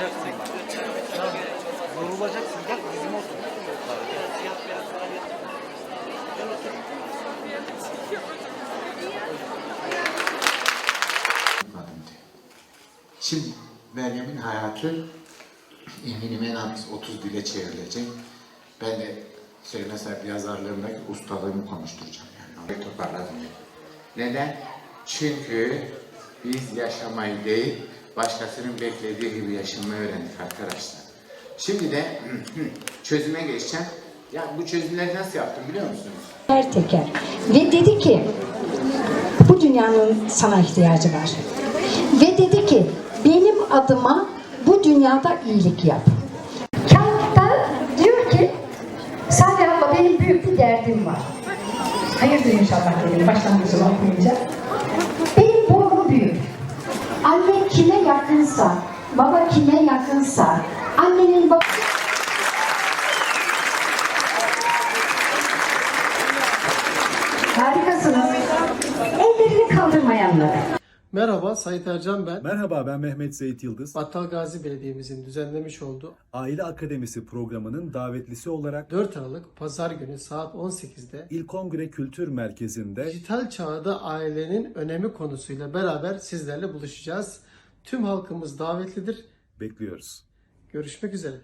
yorulacaksın. Ha, yorulacaksın. Bak bizim olsun. Şimdi Meryem'in hayatı eminim en az 30 dile çevrilecek. Ben de Süleyman Sarp yazarlarındaki ustalığımı konuşturacağım. Yani. Toparladım. Neden? Çünkü biz yaşamayı değil, başkasının beklediği gibi yaşamayı öğrendik arkadaşlar. Şimdi de çözüme geçeceğim. Ya bu çözümleri nasıl yaptım biliyor musunuz? teker teker. Ve dedi ki bu dünyanın sana ihtiyacı var. Ve dedi ki benim adıma bu dünyada iyilik yap. Kağıtta diyor ki Salih abla benim büyük bir derdim var. Hayırdır inşallah dedim başlangıcını okuyunca. Benim burnum büyük. Anne kime yakınsa, baba kime yakınsa, annenin baba... Harikasınız. Ellerini kaldırmayanlara. Merhaba, Sait Ercan ben. Merhaba ben Mehmet Zeyt Yıldız. Battal Gazi Belediye'mizin düzenlemiş olduğu Aile Akademisi programının davetlisi olarak 4 Aralık Pazar günü saat 18'de İl Kongre Kültür Merkezi'nde dijital çağda ailenin önemi konusuyla beraber sizlerle buluşacağız. Tüm halkımız davetlidir. bekliyoruz. Görüşmek üzere.